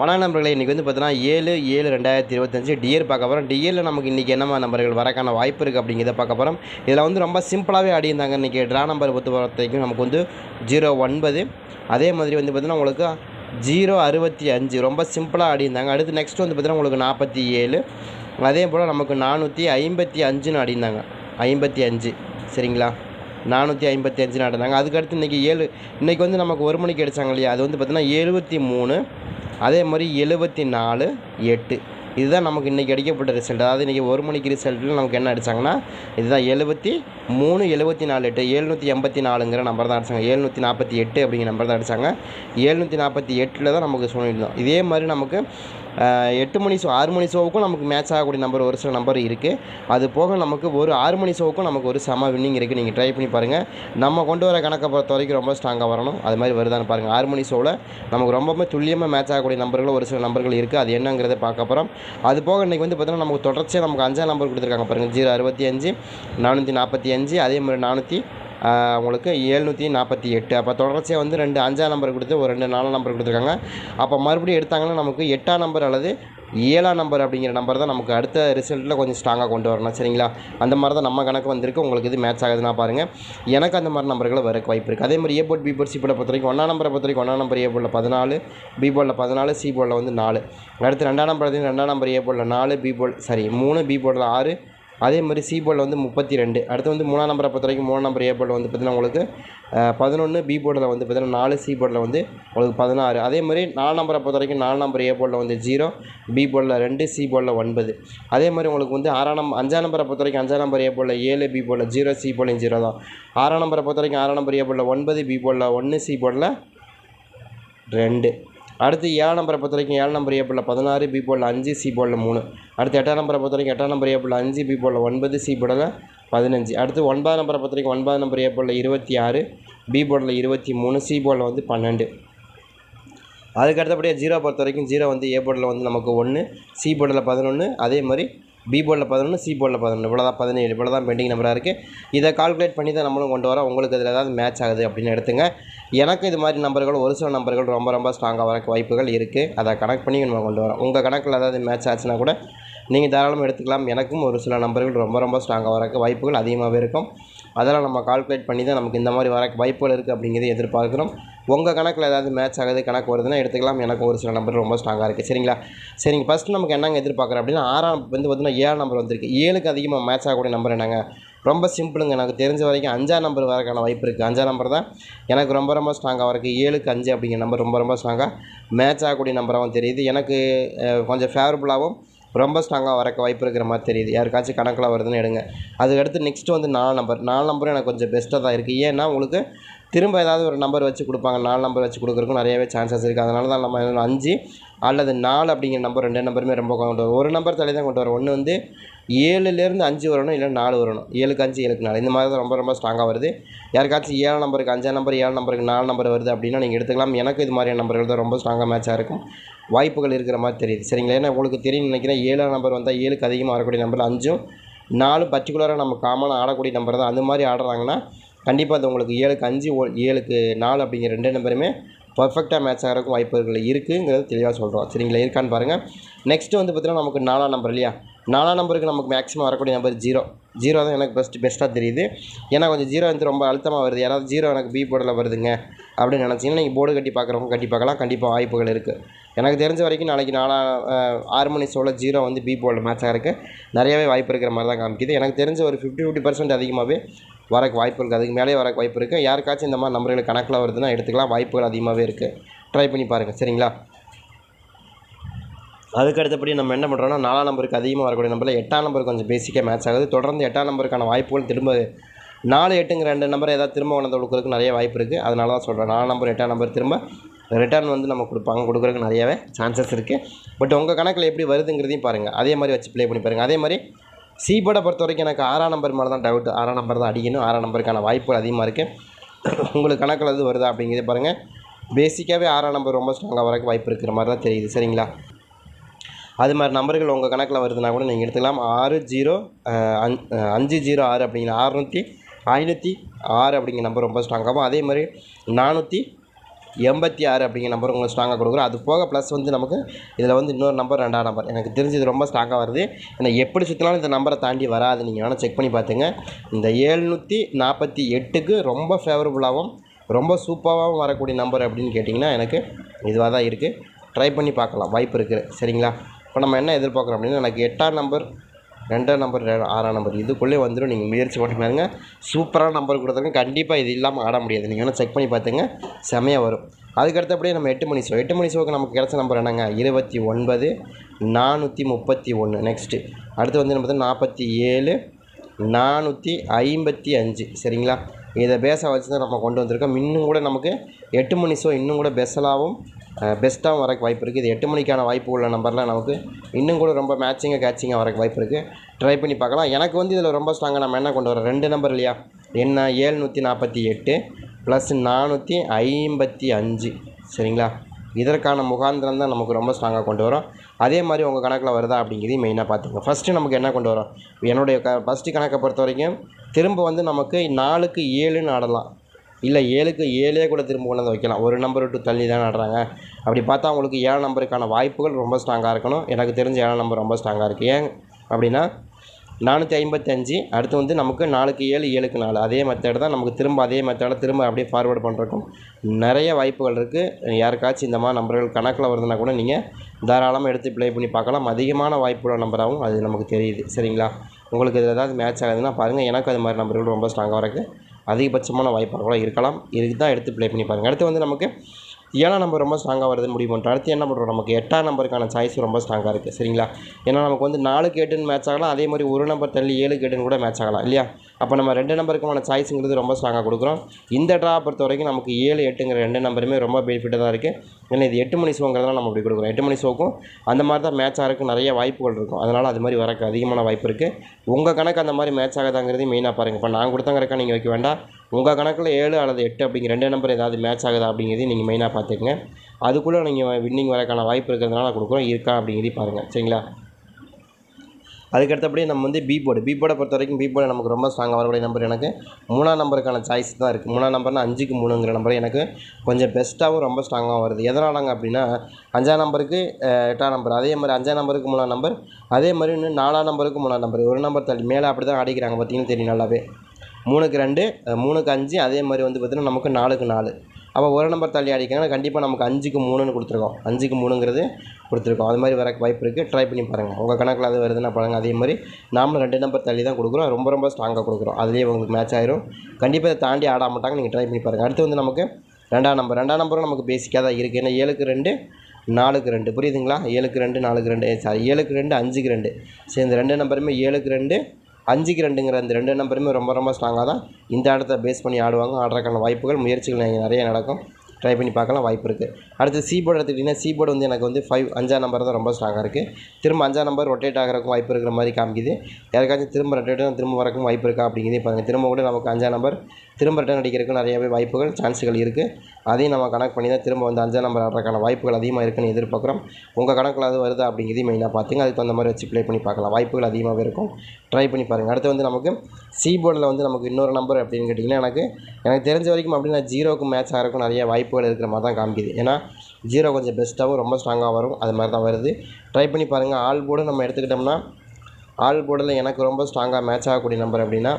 வணக்கம் நம்பர்களை இன்றைக்கி வந்து பார்த்தீங்கன்னா ஏழு ஏழு ரெண்டாயிரத்தி இருபத்தஞ்சு டியர் பார்க்க போகிறோம் டியரில் நமக்கு இன்றைக்கி என்னமா நம்பர்கள் வரக்கான வாய்ப்பு இருக்குது அப்படிங்கிறத பார்க்க போகிறோம் இதில் வந்து ரொம்ப சிம்பிளாகவே அடியிருந்தாங்க இன்றைக்கி ட்ரா நம்பர் பொறுத்த வரைக்கும் நமக்கு வந்து ஜீரோ ஒன்பது. அதே மாதிரி வந்து பார்த்திங்கன்னா உங்களுக்கு ஜீரோ அறுபத்தி அஞ்சு. ரொம்ப சிம்பிளாக ஆடியிருந்தாங்க. அடுத்து நெக்ஸ்ட் வந்து பார்த்திங்கன்னா உங்களுக்கு நாற்பத்தி ஏழு. அதே போல் நமக்கு நானூற்றி ஐம்பத்தி அஞ்சுன்னு ஆடியிருந்தாங்க. ஐம்பத்தி அஞ்சு. சரிங்களா? நானூற்றி ஐம்பத்தி அஞ்சு நடந்தாங்க அதுக்கடுத்து இன்றைக்கி ஏழு. இன்றைக்கி வந்து நமக்கு ஒரு மணிக்கு அடித்தாங்க இல்லையா? அது வந்து பார்த்திங்கன்னா எழுபத்தி மூணு. அதே மாதிரி எழுபத்தி நாலு எட்டு. இதுதான் நமக்கு இன்றைக்கி அடிக்கப்பட்ட ரிசல்ட் அதாவது இன்றைக்கி ஒரு மணிக்கு ரிசல்ட்டில் நமக்கு என்ன அடித்தாங்கன்னா இதுதான் எழுபத்தி மூணு எழுபத்தி நாலு எட்டு எழுநூற்றி எண்பத்தி நாலுங்கிற நம்பர் தான் அடித்தாங்க எழுநூற்றி நாற்பத்தி எட்டு அப்படிங்கிற நம்பர் தான் அடித்தாங்க எழுநூற்றி நாற்பத்தி எட்டில் தான் நமக்கு சொல்லியிருந்தோம் இதே மாதிரி நமக்கு எட்டு மணி ஷோ ஆறு மணி ஷோவுக்கும் நமக்கு மேட்ச் ஆகக்கூடிய நம்பர் ஒரு சில நம்பர் இருக்குது அது போக நமக்கு ஒரு ஆறு மணி ஷோவுக்கும் நமக்கு ஒரு செம வின்னிங் இருக்குது நீங்கள் ட்ரை பண்ணி பாருங்கள் நம்ம கொண்டு வர கணக்கை பொறுத்த வரைக்கும் ரொம்ப ஸ்ட்ராங்காக வரணும். அது மாதிரி வருதான்னு பாருங்கள் ஆறு மணி ஷோவில் நமக்கு ரொம்பவுமே துல்லியமாக மேட்ச் ஆகக்கூடிய நம்பர்கள் ஒரு சில நம்பர்கள் இருக்குது அது என்னங்கிறத பார்க்க போகிறோம் அது போக இன்றைக்கி வந்து பார்த்திங்கன்னா நமக்கு தொடர்ச்சியாக நமக்கு அஞ்சாம் நம்பர் கொடுத்துருக்காங்க பாருங்கள் ஜீரோ அறுபத்தி அஞ்சு நானூற்றி நாற்பத்தி அஞ்சு அதே மாதிரி நானூற்றி உங்களுக்கு எழுநூற்றி நாற்பத்தி எட்டு. அப்போ தொடர்ச்சியாக வந்து ரெண்டு அஞ்சாம் நம்பர் கொடுத்து ஒரு ரெண்டு நாலாம் நம்பர் கொடுத்துருக்காங்க. அப்போ மறுபடியும் எடுத்தாங்கன்னா நமக்கு எட்டாம் நம்பர் அல்லது ஏழாம் நம்பர் அப்படிங்கிற நம்பர் தான் நமக்கு அடுத்த ரிசல்ட்டில் கொஞ்சம் ஸ்ட்ராங்காக கொண்டு வரணும். சரிங்களா? அந்த மாதிரி தான் நம்ம கணக்கு வந்திருக்கு. உங்களுக்கு இது மேட்ச் ஆகுதுன்னா பாருங்கள் எனக்கு அந்த மாதிரி நம்பர்களை வரக்கு வாய்ப்பு இருக்குது அதே மாதிரி A board B board C போர்டை பொறுத்த வரைக்கும் ஒன்றாம் நம்பரை பொறுத்த வரைக்கும் ஒன்றாம் நம்பர் ஏ போர்டில் பதினாலு பி போர்டில் பதினாலு சி போர்டில் வந்து நாலு. அடுத்து ரெண்டாம் நம்பர் ரெண்டாம் நம்பர் ஏ போர்டில் நாலு பி போர்டு சாரி மூணு பி போர்டில் ஆறு அதே மாதிரி சி போர்டில் வந்து முப்பத்தி ரெண்டு அடுத்து வந்து மூணாம் நம்பரை பொறுத்த வரைக்கும் மூணாம் நம்பர் ஏ போர்டில் வந்து பார்த்திங்கன்னா உங்களுக்கு பதினொன்று பி போர்டில் வந்து பார்த்திங்கன்னா நாலு சி போர்டில் வந்து உங்களுக்கு பதினாறு அதே மாதிரி நாலு நம்பரை பொறுத்த வரைக்கும் நாலு நம்பர் ஏ போர்டில் வந்து ஜீரோ பி போர்டில் ரெண்டு சி போர்டில் ஒன்பது அதே மாதிரி உங்களுக்கு வந்து ஆறாம் நம்பர் அஞ்சாம் நம்பரை பொறுத்த வரைக்கும் அஞ்சாம் நம்பர் ஏ போர்டில் ஏழு பி போர்டில் ஜீரோ சி போர்டில் ஜீரோ தான் ஆறாம் நம்பரை பொறுத்த வரைக்கும் ஆறாம் நம்பர் ஏ போர்டில் ஒன்பது பி போர்டில் ஒன்று சி போர்டில் ரெண்டு அடுத்து ஏழு நம்பரை பொறுத்த வரைக்கும் ஏழு நம்பர் ஏ பதினாறு பி போர்டில் அஞ்சு சி போர்டில் மூணு அடுத்து எட்டாம் நம்பரை பொறுத்த வரைக்கும் எட்டாம் நம்பர் ஏ அஞ்சு பி போர்டில் ஒன்பது சி போர்டில் பதினஞ்சு அடுத்து ஒன்பதாம் நம்பரை பொறுத்த வரைக்கும் ஒன்பதாம் நம்பர் ஏ இருபத்தி ஆறு பி போர்டில் இருபத்தி மூணு சி போர்டில் வந்து பன்னெண்டு அதுக்கு அடுத்தபடியாக ஜீரோ பொறுத்த வரைக்கும் ஜீரோ வந்து ஏ போர்டில் வந்து நமக்கு ஒன்று சி போர்டில் பதினொன்று அதே மாதிரி பி போர்டில் பதினொன்று சி போர்டில் பதினொன்று இவ்வளோ தான் பதினேழு. இவ்வளோ தான் பெண்டிங் நம்பராக இருக்குது இதை கால்குலேட் பண்ணி தான் நம்மளும் கொண்டு வரோம். உங்களுக்கு இதில் ஏதாவது மேட்ச் ஆகுது அப்படின்னு எடுத்துங்க. எனக்கு இது மாதிரி நம்பர்கள் ஒரு சில நம்பர்கள் ரொம்ப ரொம்ப ஸ்ட்ராங்காக வரக்கு வாய்ப்புகள் இருக்குது அதை கனெக்ட் பண்ணி நம்ம கொண்டு வரோம். உங்கள் கணக்கில் ஏதாவது மேட்ச் ஆச்சுன்னா கூட நீங்கள் தாராளமாக எடுத்துக்கலாம். எனக்கும் ஒரு சில நம்பர்கள் ரொம்ப ரொம்ப ஸ்ட்ராங்காக வரக்கு வாய்ப்புகள் அதிகமாகவே இருக்கும். அதெல்லாம் நம்ம கால்குலேட் பண்ணி தான் நமக்கு இந்த மாதிரி வர வாய்ப்புகள் இருக்குது அப்படிங்கிறத எதிர்பார்க்குறோம். உங்கள் கணக்கில் ஏதாவது மேட்ச் ஆகுது கணக்கு வருதுன்னா எடுத்துக்கலாம். எனக்கு ஒரு சில நம்பர் ரொம்ப ஸ்ட்ராங்காக இருக்குது சரிங்களா? சரிங்க. ஃபஸ்ட்டு நமக்கு என்னங்க எதிர்பார்க்குறோம் அப்படின்னா ஆறாம் வந்து பார்த்தீங்கன்னா ஏழு நம்பர் வந்திருக்கு. ஏழுக்கு அதிகமாக மேட்ச் ஆகக்கூடிய நம்பர் என்னங்க? ரொம்ப சிம்பிளுங்க எனக்கு தெரிஞ்ச வரைக்கும் அஞ்சாம் நம்பர் வரக்கான வாய்ப்பு இருக்குது அஞ்சாம் நம்பர் தான் எனக்கு ரொம்ப ரொம்ப ஸ்ட்ராங்காக இருக்குது ஏழுக்கு அஞ்சு அப்படிங்கிற நம்பர் ரொம்ப ரொம்ப ஸ்ட்ராங்காக மேட்ச் ஆகக்கூடிய நம்பராகவும் தெரியுது. எனக்கு கொஞ்சம் ஃபேவரபுளாகவும் ரொம்ப ஸ்ட்ராங்காக வரக்க வாய்ப்பு இருக்கிற மாதிரி தெரியுது. யாருக்காச்சும் கணக்கில் வருதுன்னு எடுங்க. அதுக்கடுத்து நெக்ஸ்ட்டு வந்து நாலு நம்பர் நாலு நம்பரும் எனக்கு கொஞ்சம் பெஸ்ட்டாக தான் இருக்குது ஏன்னா உங்களுக்கு திரும்ப ஏதாவது ஒரு நம்பர் வச்சு கொடுப்பாங்க. நாலு நம்பர் வச்சு கொடுக்குறதுக்கும் நிறையவே சான்சஸ் இருக்குது அதனால தான் நம்ம அஞ்சு அல்லது நாலு அப்படிங்கிற நம்பர் ரெண்டு நம்பருமே ரொம்ப கொண்டு வரும் ஒரு நம்பர் தள்ளி தான் கொண்டு வரும் ஒன்று வந்து ஏழுலேருந்து அஞ்சு வரணும் இல்லை நாலு வரணும். ஏழுக்கு அஞ்சு ஏழுக்கு நாலு. இந்த மாதிரி தான் ரொம்ப ரொம்ப ஸ்ட்ராங்காக வருது. யாருக்காச்சும் ஏழு நம்பருக்கு அஞ்சாம் நம்பர் ஏழு நம்பருக்கு நாலு நம்பர் வருது அப்படின்னா நீங்கள் எடுத்துக்கலாம். எனக்கு இது மாதிரியான நம்பர்கள் தான் ரொம்ப ஸ்ட்ராங்காக மேட்சாக இருக்கும். வாய்ப்புகள் இருக்கிற மாதிரி தெரியுது. சரிங்களா? ஏன்னா உங்களுக்கு தெரியும் நினைக்கிறேன் ஏழாம் நம்பர் வந்தால் ஏழுக்கு அதிகமாக வரக்கூடிய நம்பர் அஞ்சும் நாலு பர்டிகுலராக நம்ம காமனாக ஆடக்கூடிய நம்பர் தான். அந்த மாதிரி ஆடுறாங்கன்னா கண்டிப்பாக அது உங்களுக்கு ஏழுக்கு அஞ்சு ஓ- ஏழுக்கு நாலு அப்படிங்கிற ரெண்டு நம்பருமே பர்ஃபெக்டாக மேட்ச் ஆகிறதுக்கும் வாய்ப்புகள் இருக்குங்கிறது தெளிவாக சொல்கிறோம் சரிங்களா? இருக்கான்னு பாருங்கள் நெக்ஸ்ட்டு வந்து பார்த்தீங்கன்னா நமக்கு நாலாம் நம்பர் இல்லையா? நாலாம் நம்பருக்கு நமக்கு மேக்ஸிமம் வரக்கூடிய நம்பர் ஜீரோ ஜீரோ தான் எனக்கு பெஸ்ட் பெஸ்ட்டாக தெரியுது. ஏன்னா கொஞ்சம் ஜீரோ வந்து ரொம்ப அழுத்தமாக வருது. யாராவது ஜீரோ எனக்கு பி போர்டில் வருதுங்க அப்படின்னு நினச்சிங்கன்னா நீங்கள் போர்டு கட்டி பார்க்குறவங்க கட்டி பார்க்கலாம். கண்டிப்பாக வாய்ப்புகள் இருக்குது எனக்கு தெரிஞ்ச வரைக்கும் நாளைக்கு நாலா ஆறு மணி ஷோவில் ஜீரோ வந்து பி போர்டில் மேட்சாக இருக்குது நிறையவே வாய்ப்பு இருக்கிற மாதிரி தான் காமிக்குது. எனக்கு தெரிஞ்ச ஒரு ஃபிஃப்டி ஃபிஃப்டி பர்சன்ட் அதிகமாகவே வரக்கு வாய்ப்பு இருக்குது அதுக்கு மேலே வரக்கு வாய்ப்பு இருக்குது யாருக்காச்சும் இந்த மாதிரி நம்பர்கள் கணக்கில் வருதுன்னா எடுத்துக்கலாம். வாய்ப்புகள் அதிகமாகவே இருக்குது ட்ரை பண்ணி பாருங்கள் சரிங்களா? அதுக்கு அடுத்தபடி நம்ம என்ன பண்ணுறோம்னா நாலாம் நம்பருக்கு அதிகமாக வரக்கூடிய நம்பரில் எட்டாம் நம்பர் கொஞ்சம் பேசிக்காக மேட்ச் ஆகுது. தொடர்ந்து எட்டாம் நம்பருக்கான வாய்ப்புகள் திரும்ப நாலு எட்டுங்கிற ரெண்டு நம்பர் ஏதாவது திரும்ப கொண்டு வந்து கொடுக்குறதுக்கு நிறைய வாய்ப்பு இருக்குது அதனால தான் சொல்கிறேன் நாலாம் நம்பர் எட்டாம் நம்பர் திரும்ப ரிட்டர்ன் வந்து நம்ம கொடுப்பாங்க கொடுக்குறதுக்கு நிறையவே சான்சஸ் இருக்குது பட் உங்கள் கணக்கில் எப்படி வருதுங்கிறதையும் பாருங்கள் அதே மாதிரி வச்சு ப்ளே பண்ணி பாருங்கள் அதே மாதிரி சி பொறுத்த வரைக்கும் எனக்கு ஆறாம் நம்பர் மேலே தான் டவுட் ஆறாம் நம்பர் தான் அடிக்கணும். ஆறாம் நம்பருக்கான வாய்ப்புகள் அதிகமாக இருக்குது உங்களுக்கு கணக்கில் அது வருதா அப்படிங்கிறது பாருங்கள் பேசிக்காகவே ஆறாம் நம்பர் ரொம்ப ஸ்ட்ராங்காக வரக்கு வாய்ப்பு இருக்கிற மாதிரி தான் தெரியுது. சரிங்களா? அது மாதிரி நம்பர்கள் உங்கள் கணக்கில் வருதுன்னா கூட நீங்கள் எடுத்துக்கலாம். ஆறு ஜீரோ அஞ்சு ஜீரோ ஆறு அப்படிங்கிற அறுநூற்றி ஐநூற்றி ஆறு அப்படிங்கிற நம்பர் ரொம்ப ஸ்ட்ராங்காகும் அதே மாதிரி நானூற்றி எண்பத்தி ஆறு அப்படிங்கிற நம்பர் உங்களுக்கு ஸ்ட்ராங்காக கொடுக்குறோம். அது போக ப்ளஸ் வந்து நமக்கு இதில் வந்து இன்னொரு நம்பர் ரெண்டாம் நம்பர் எனக்கு தெரிஞ்சு இது ரொம்ப ஸ்ட்ராங்காக வருது. ஏன்னா எப்படி சுற்றினாலும் இந்த நம்பரை தாண்டி வராது. நீங்கள் வேணால் செக் பண்ணி பார்த்துங்க இந்த ஏழ்நூற்றி நாற்பத்தி எட்டுக்கு ரொம்ப ஃபேவரபுளாகவும் ரொம்ப சூப்பராகவும் வரக்கூடிய நம்பர் அப்படின்னு கேட்டிங்கன்னா எனக்கு இதுவாக தான் இருக்குது ட்ரை பண்ணி பார்க்கலாம். வாய்ப்பு இருக்குது. சரிங்களா? இப்போ நம்ம என்ன எதிர்பார்க்குறோம் அப்படின்னா எனக்கு எட்டாம் நம்பர் ரெண்டாம் நம்பர் ஆறாம் நம்பர் இதுக்குள்ளே வந்துடும் நீங்கள் முயற்சி பண்ணி பாருங்கள் சூப்பரான நம்பர் கொடுத்துருங்க கண்டிப்பாக இது இல்லாமல் ஆட முடியாது. நீங்கள் வேணால் செக் பண்ணி பார்த்துங்க செமையாக வரும். அதுக்கடுத்தபடியே நம்ம எட்டு மணி ஷோ. எட்டு மணி ஷோக்கு நமக்கு கிடைச்ச நம்பர் என்னங்க? இருபத்தி ஒன்பது நானூற்றி முப்பத்தி ஒன்று நெக்ஸ்ட்டு அடுத்து வந்து நம்ம நாற்பத்தி ஏழு நானூற்றி ஐம்பத்தி அஞ்சு. சரிங்களா? இதை பேஸாக வச்சு தான் நம்ம கொண்டு வந்திருக்கோம். இன்னும் கூட நமக்கு எட்டு மணி ஷோ இன்னும் கூட பெஸ்டலாகவும் பெஸ்ட்டாகவும் வரக்கு வாய்ப்பு இருக்குது இது எட்டு மணிக்கான வாய்ப்பு உள்ள நம்பர்லாம் நமக்கு இன்னும் கூட ரொம்ப மேட்சிங்காக கேட்சிங்காக வரக்கு வாய்ப்பு இருக்குது ட்ரை பண்ணி பார்க்கலாம். எனக்கு வந்து இதில் ரொம்ப ஸ்ட்ராங்காக நம்ம என்ன கொண்டு வரோம் ரெண்டு நம்பர் இல்லையா? என்ன ஏழ்நூற்றி நாற்பத்தி எட்டு ப்ளஸ் நானூற்றி ஐம்பத்தி அஞ்சு. சரிங்களா? இதற்கான முகாந்திரம் தான் நமக்கு ரொம்ப ஸ்ட்ராங்காக கொண்டு வரோம். அதே மாதிரி உங்கள் கணக்கில் வருதா அப்படிங்கிறதையும் மெயினாக பார்த்துங்க ஃபஸ்ட்டு நமக்கு என்ன கொண்டு வரோம் என்னுடைய க ஃபஸ்ட்டு கணக்கை பொறுத்த வரைக்கும் திரும்ப வந்து நமக்கு நாலுக்கு ஏழுன்னு ஆடலாம். இல்லை ஏழுக்கு ஏழே கூட திரும்ப கொண்டு வந்து வைக்கலாம். ஒரு நம்பர் விட்டு தள்ளி தான் ஆடுறாங்க. அப்படி பார்த்தா உங்களுக்கு ஏழு நம்பருக்கான வாய்ப்புகள் ரொம்ப ஸ்ட்ராங்காக இருக்கணும். எனக்கு தெரிஞ்ச ஏழாம் நம்பர் ரொம்ப ஸ்ட்ராங்காக இருக்குது ஏன் அப்படின்னா நானூற்றி ஐம்பத்தஞ்சு அடுத்து வந்து நமக்கு நாலுக்கு ஏழு ஏழுக்கு நாலு. அதே மெத்தேடு தான் நமக்கு திரும்ப அதே மெத்தடை திரும்ப அப்படியே ஃபார்வேர்டு பண்ணுறக்கும் நிறைய வாய்ப்புகள் இருக்குது யாருக்காச்சும் இந்த மாதிரி நம்பர்கள் கணக்கில் வருதுன்னா கூட நீங்கள் தாராளமாக எடுத்து ப்ளே பண்ணி பார்க்கலாம். அதிகமான வாய்ப்புள்ள நம்பராகவும் அது நமக்கு தெரியுது. சரிங்களா? உங்களுக்கு இதில் ஏதாவது மேட்ச் ஆகுதுன்னா பாருங்கள் எனக்கு அது மாதிரி நம்பர்கள் ரொம்ப ஸ்ட்ராங்காக இருக்குது அதிகபட்சமான வாய்ப்பாக கூட இருக்கலாம். இதுக்கு தான் எடுத்து ப்ளே பண்ணி பாருங்கள் அடுத்து வந்து நமக்கு ஏழாம் நம்பர் ரொம்ப ஸ்ட்ராங்காக வருதுன்னு முடிவு பண்ணுறோம் அடுத்து என்ன பண்ணுறோம் நமக்கு எட்டாம் நம்பருக்கான சாய்ஸ் ரொம்ப ஸ்ட்ராங்காக இருக்குது சரிங்களா? ஏன்னா நமக்கு வந்து நாலு கேட்டுன்னு மேட்ச் ஆகலாம். அதே மாதிரி ஒரு நம்பர் தள்ளி ஏழு கேட்டுன்னு கூட மேட்ச் ஆகலாம். இல்லையா? அப்போ நம்ம ரெண்டு நம்பருக்குமான சாய்ஸுங்கிறது ரொம்ப ஸ்ட்ராங்காக கொடுக்குறோம். இந்த ட்ரா பொறுத்த வரைக்கும் நமக்கு ஏழு எட்டுங்கிற ரெண்டு நம்பருமே ரொம்ப பெனிஃபிட்டாக தான் இருக்குது ஏன்னா இது எட்டு மணி ஷோங்கிறதால நம்ம அப்படி கொடுக்குறோம். எட்டு மணி ஷோக்கும் அந்த மாதிரி தான் மேட்ச் ஆகிறதுக்கு நிறைய வாய்ப்புகள் இருக்கும். அதனால் அது மாதிரி வரக்கு அதிகமான வாய்ப்பு இருக்குது உங்கள் கணக்கு அந்த மாதிரி மேட்ச் ஆகுதாங்கிறதையும் மெயினாக பாருங்கள் இப்போ நான் கொடுத்தங்கிறக்கா நீங்கள் வைக்க வேண்டாம். உங்கள் கணக்கில் ஏழு அல்லது எட்டு அப்படிங்கிற ரெண்டு நம்பர் ஏதாவது மேட்ச் ஆகுதா அப்படிங்கிறதையும் நீங்கள் மெயினாக பார்த்துக்கங்க. அதுக்குள்ளே நீங்கள் வின்னிங் வரக்கான வாய்ப்பு இருக்கிறதுனால கொடுக்குறோம். இருக்கா அப்படிங்கிறதையும் பாருங்கள் சரிங்களா? அதுக்கடுத்தபடி நம்ம வந்து பி போர்டு பி போர்டை பொறுத்த வரைக்கும் பி போர்டு நமக்கு ரொம்ப ஸ்ட்ராங்காக வரக்கூடிய நம்பர் எனக்கு. மூணாம் நம்பருக்கான சாய்ஸ் தான் இருக்குது மூணாம் நம்பர்னா அஞ்சுக்கு மூணுங்கிற நம்பர் எனக்கு கொஞ்சம் பெஸ்ட்டாகவும் ரொம்ப ஸ்ட்ராங்காகவும் வருது. எதனாலங்க அப்படின்னா அஞ்சாம் நம்பருக்கு எட்டாம் நம்பர் அதே மாதிரி அஞ்சாம் நம்பருக்கு மூணாம் நம்பர் அதே மாதிரி இன்னும் நாலாம் நம்பருக்கு மூணாம் நம்பர் ஒரு நம்பர் தள்ளி மேலே அப்படி தான் அடிக்கிறாங்க பார்த்தீங்கன்னா தெரியும் நல்லாவே. மூணுக்கு ரெண்டு மூணுக்கு அஞ்சு அதே மாதிரி வந்து பார்த்திங்கன்னா நமக்கு நாலுக்கு நாலு. அப்போ ஒரு நம்பர் தள்ளி அடிக்கிறாங்கன்னா கண்டிப்பாக நமக்கு அஞ்சுக்கு மூணுன்னு கொடுத்துருக்கோம். அஞ்சுக்கு மூணுங்கிறது கொடுத்துருக்கோம். அது மாதிரி வரக்கு வாய்ப்பு இருக்குது ட்ரை பண்ணி பாருங்கள் உங்கள் கணக்கில் அது வருதுன்னா பாருங்கள் அதே மாதிரி நாமளும் ரெண்டு நம்பர் தள்ளி தான் கொடுக்குறோம். ரொம்ப ரொம்ப ஸ்ட்ராங்காக கொடுக்குறோம். அதுலேயே உங்களுக்கு மேட்ச் ஆயிரும். கண்டிப்பாக இதை தாண்டி ஆட மாட்டாங்க. நீங்கள் ட்ரை பண்ணி பாருங்கள் அடுத்து வந்து நமக்கு ரெண்டாம் நம்பர் ரெண்டாம் நம்பரும் நமக்கு பேசிக்காக தான் இருக்குது ஏன்னா ஏழுக்கு ரெண்டு நாலுக்கு ரெண்டு. புரியுதுங்களா? ஏழுக்கு ரெண்டு நாலுக்கு ரெண்டு. சாரி ஏழுக்கு ரெண்டு அஞ்சுக்கு ரெண்டு. சரி இந்த ரெண்டு நம்பருமே ஏழுக்கு ரெண்டு அஞ்சுக்கு ரெண்டுங்கிற அந்த ரெண்டு நம்பருமே ரொம்ப ரொம்ப ஸ்ட்ராங்காக தான் இந்த இடத்த பேஸ் பண்ணி ஆடுவாங்க. ஆடுறதுக்கான வாய்ப்புகள் முயற்சிகள் நிறைய நடக்கும். ட்ரை பண்ணி பார்க்கலாம் வாய்ப்பு இருக்குது அடுத்து சி போர்டு எடுத்துக்கிட்டிங்கன்னா சி போர்டு வந்து எனக்கு வந்து ஃபைவ் அஞ்சாம் நம்பர் தான் ரொம்ப ஸ்ட்ராங்காக இருக்குது திரும்ப அஞ்சாம் நம்பர் ரொட்டேட் ஆகிறக்கும் வாய்ப்பு இருக்கிற மாதிரி காமிக்குது. யாருக்காச்சும் திரும்ப ரொட்டேட் திரும்ப வரக்கும் வாய்ப்பு இருக்கா அப்படிங்கிறதே பாருங்கள் திரும்ப கூட நமக்கு அஞ்சாம் நம்பர் திரும்ப ரிட்டர்ன் அடிக்கிறதுக்கு நிறையவே வாய்ப்புகள் சான்ஸுகள் இருக்குது அதையும் நம்ம கணக்கு பண்ணி தான் திரும்ப வந்து அஞ்சாம் நம்பர் ஆடுறதுக்கான வாய்ப்புகள் அதிகமாக இருக்குன்னு எதிர்பார்க்குறோம். உங்கள் கணக்கில் அது வருதா அப்படிங்கிறதையும் மெயினாக பார்த்துங்க. அதுக்கு தகுந்த மாதிரி வச்சு ப்ளே பண்ணி பார்க்கலாம். வாய்ப்புகள் அதிகமாகவே இருக்கும். ட்ரை பண்ணி பாருங்கள் அடுத்து வந்து நமக்கு சி போர்டில் வந்து நமக்கு இன்னொரு நம்பர் அப்படின்னு கேட்டிங்கன்னா எனக்கு எனக்கு தெரிஞ்ச வரைக்கும் அப்படின்னா ஜீரோக்கு மேட்ச் ஆகிறக்கும் நிறைய வாய்ப்பு வாய்ப்புகள் இருக்கிற மாதிரி தான் காமிக்குது. ஏன்னா ஜீரோ கொஞ்சம் பெஸ்ட்டாகவும் ரொம்ப ஸ்ட்ராங்காக வரும். அது மாதிரி தான் வருது. ட்ரை பண்ணி பாருங்கள் ஆல் போர்டு நம்ம எடுத்துக்கிட்டோம்னா ஆல் போர்டில் எனக்கு ரொம்ப ஸ்ட்ராங்காக மேட்ச் ஆகக்கூடிய நம்பர் அப்படின்னா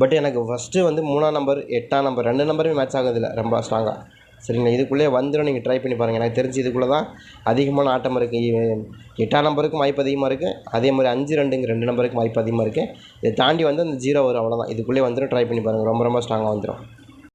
பட் எனக்கு ஃபஸ்ட்டு வந்து மூணாம் நம்பர் எட்டாம் நம்பர் ரெண்டு நம்பருமே மேட்ச் ஆகுதில்ல ரொம்ப ஸ்ட்ராங்காக சரிங்களா? இதுக்குள்ளே வந்துடும். நீங்கள் ட்ரை பண்ணி பாருங்கள் எனக்கு தெரிஞ்சு இதுக்குள்ளே தான் அதிகமான ஆட்டம் இருக்குது எட்டாம் நம்பருக்கும் வாய்ப்பு அதிகமாக இருக்குது அதே மாதிரி அஞ்சு ரெண்டுங்க ரெண்டு நம்பருக்கும் வாய்ப்பு அதிகமாக இருக்குது இதை தாண்டி வந்து அந்த ஜீரோ வரும். அவ்வளோதான் இதுக்குள்ளே வந்துடும். ட்ரை பண்ணி பாருங்கள் ரொம்ப ரொம்ப ஸ்ட்ராங்காக வந்துடும்.